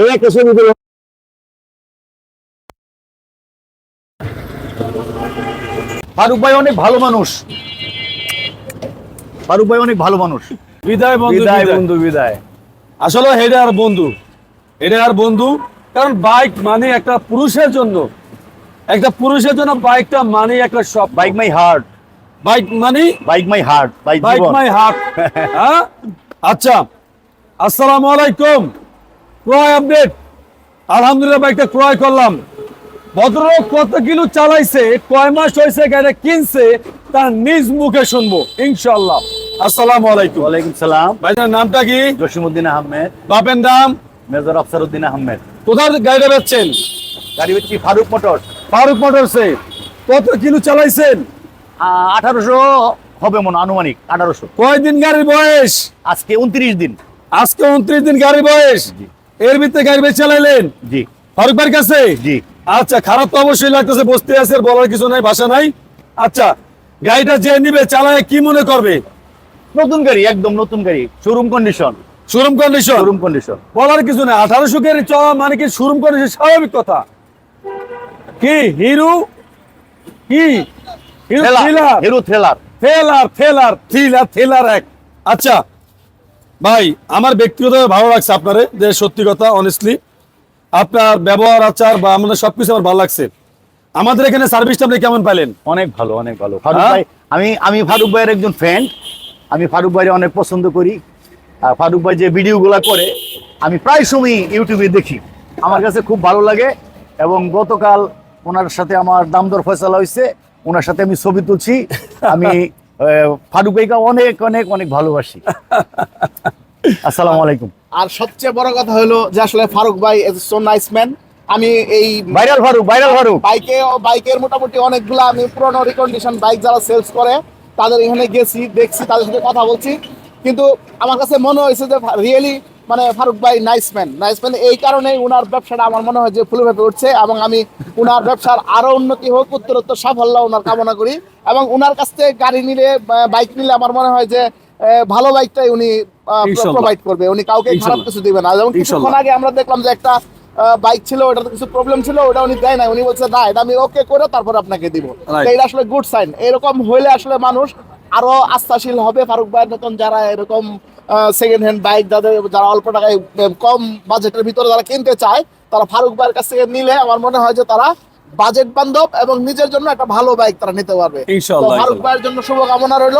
এই একটা ছবি তুলো ফারুক ভাই অনেক ভালো মানুষ। ফারুক ভাই অনেক ভালো মানুষ। বিদায় বন্ধু বিদায়। বন্ধু বিদায়। আসলে এটা আর বন্ধু এটা আর বন্ধু কারণ বাইক মানে একটা পুরুষের জন্য। একটা পুরুষের জন্য বাইকটা মানে একটা সব বাইক মাই হার্ট বাইক মানে? Bike my heart bike bike my heart হ্যাঁ? আচ্ছা আসসালামু আলাইকুম। ক্রয় আপডেট। আলহামদুলিল্লাহ বাইকটা ক্রয় করলাম। ভদ্রলোক কত কিলো চালাইছে কয় মাস হয়েছে গাড়িটা কিনছে তার নিজ মুখে শুনব ইনশাল্লাহ আসসালামু আলাইকুম। ওয়ালাইকুম সালাম। ভাইজান নামটা কি? জসিমউদ্দিন আহমেদ। বাপের নাম? মেজর আফসারউদ্দিন আহমেদ। কোথায় গাড়িটা বেচছেন? গাড়ি হচ্ছে ফারুক মোটরস ফারুক মোটরসে কত কিলো চালাইছেন? আঠারোশো হবে মনে আনুমানিক আঠারোশো। কয়দিন গাড়ির বয়স? আজকে উনত্রিশ দিন। আজকে উনত্রিশ দিন গাড়ি বয়স? জি। এর ভিতরে গাড়ি বেচ চালাইলেন? জি। ফারুক ভাইয়ের কাছে? জি। আচ্ছা খারাপ তো অবশ্যই লাগতেছে বসতে আছে বলার কিছু নাই ভাষা নাই। আচ্ছা গাড়িটা যে নিবে চালায় কি মনে করবে? নতুন গাড়ি একদম নতুন গাড়ি showroom condition showroom condition showroom condition বলার কিছু নাই আঠারোশো গাড়ি চলা মানে কি শোরুম কন্ডিশন স্বাভাবিক কথা। কি হিরো? কি? Hero thriller hero thriller thriller thriller thriller thriller এক। আচ্ছা ভাই আমার ব্যক্তিগত ভালো লাগছে আপনারে যে সত্যি কথা অনেস্টলি আপনার ব্যবহার আচার বা আমাদের সবকিছু আমার ভালো লাগছে। আমাদের এখানে সার্ভিসটা আপনি কেমন পাইলেন? অনেক ভালো অনেক ভালো। ফারুক হ্যাঁ? ভাই আমি আমি ফারুক ভাইয়ের একজন ফ্যান আমি ফারুক ভাইয়ের অনেক পছন্দ করি। আর ফারুক ভাই যে ভিডিওগুলো করে আমি প্রায় সময় ইউটিউবে দেখি। আমার কাছে খুব ভালো লাগে এবং গতকাল ওনার সাথে আমার দামদর ফয়সালা হয়েছে ওনার সাথে আমি ছবি তুলছি। আমি ফারুক ভাইকে অনেক অনেক অনেক ভালোবাসি। আসসালামু আলাইকুম। আর সবচেয়ে বড় কথা হলো যে আসলে ফারুক ভাই সো নাইস ম্যান আমি এই ভাইরাল ফারুক ভাইরাল ফারুক। বাইকে বাইকের মোটামুটি অনেকগুলো আমি পুরনো রিকন্ডিশন বাইক যারা সেলস করে তাদের এখানে গেছি দেখছি তাদের সাথে কথা বলছি। কিন্তু আমার কাছে মনে হয়েছে যে রিয়েলি মানে ফারুক ভাই নাইস ম্যান নাইস ম্যান এই কারণেই উনার ব্যবসাটা আমার মনে হয় যে ফুলে ভেপে উঠছে এবং আমি উনার ব্যবসার আরও উন্নতি হোক উত্তরোত্তর সাফল্য ওনার কামনা করি। এবং উনার কাছ থেকে গাড়ি নিলে বাইক নিলে আমার মনে হয় যে ভালো বাইকটাই উনি প্রোভাইড করবে। উনি কাউকে খারাপ কিছু দিবে না। যেমন কিছুক্ষণ আগে আমরা দেখলাম যে একটা বাইক ছিল ওটাতে কিছু প্রবলেম ছিল ওটা উনি দেয় না উনি বলছে না এটা আমি ওকে করে তারপর আপনাকে দিব। এটা আসলে গুড সাইন এরকম হইলে আসলে মানুষ আরও আস্থাশীল হবে। ফারুক ভাইয়ের মতন যারা এরকম সেকেন্ড হ্যান্ড বাইক যাদের যারা অল্প টাকায় কম বাজেটের ভিতরে যারা কিনতে চায় তারা ফারুক ভাইয়ের কাছ থেকে নিলে আমার মনে হয় যে তারা বাজেট বান্ধব এবং নিজের জন্য একটা ভালো বাইক তারা নিতে পারবে। ফারুক ভাইয়ের জন্য শুভকামনা রইল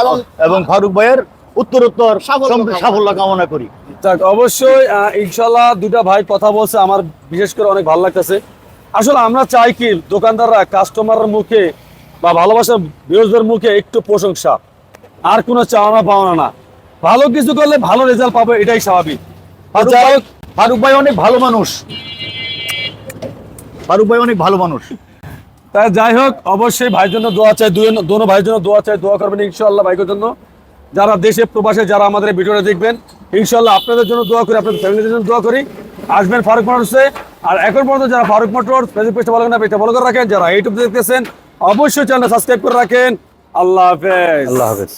এবং এবং ফারুক ভাইয়ের উত্তরোত্তর সাফল্য কামনা। সাফল্য কামনা করি। যাক অবশ্যই ইনশাল্লাহ দুটা ভাই কথা বলছে আমার বিশেষ করে অনেক ভালো লাগতেছে। আসলে আমরা চাই কি দোকানদাররা কাস্টমারের মুখে বা ভালোবাসার বিরোধীদের মুখে একটু প্রশংসা। আর কোনো চাওয়ানা পাওনা না। ভালো কিছু করলে ভালো রেজাল্ট পাবো এটাই স্বাভাবিক। ফারুক ভাই ফারুক ভাই অনেক ভালো মানুষ। ফারুক ভাই অনেক ভালো মানুষ। তাই যাই হোক অবশ্যই ভাইয়ের জন্য দোয়া চাই দুই দোনো ভাইয়ের জন্য দোয়া চাই দোয়া করবেন ইনশাল্লাহ ভাইকের জন্য। যারা দেশে প্রবাসে যারা আমাদের ভিডিওটা দেখবেন ইনশাল্লাহ আপনাদের জন্য দোয়া করি আপনাদের ফ্যামিলির জন্য দোয়া করি। আসবেন ফারুক মোটরসে। আর এখন পর্যন্ত যারা ফারুক মোটর ফেসবুক পেজটা ভালো না পেজটা ভালো করে রাখেন। যারা ইউটিউব দেখতেছেন অবশ্যই চ্যানেল সাবস্ক্রাইব করে রাখেন। আল্লাহ হাফেজ। আল্লাহ হাফেজ।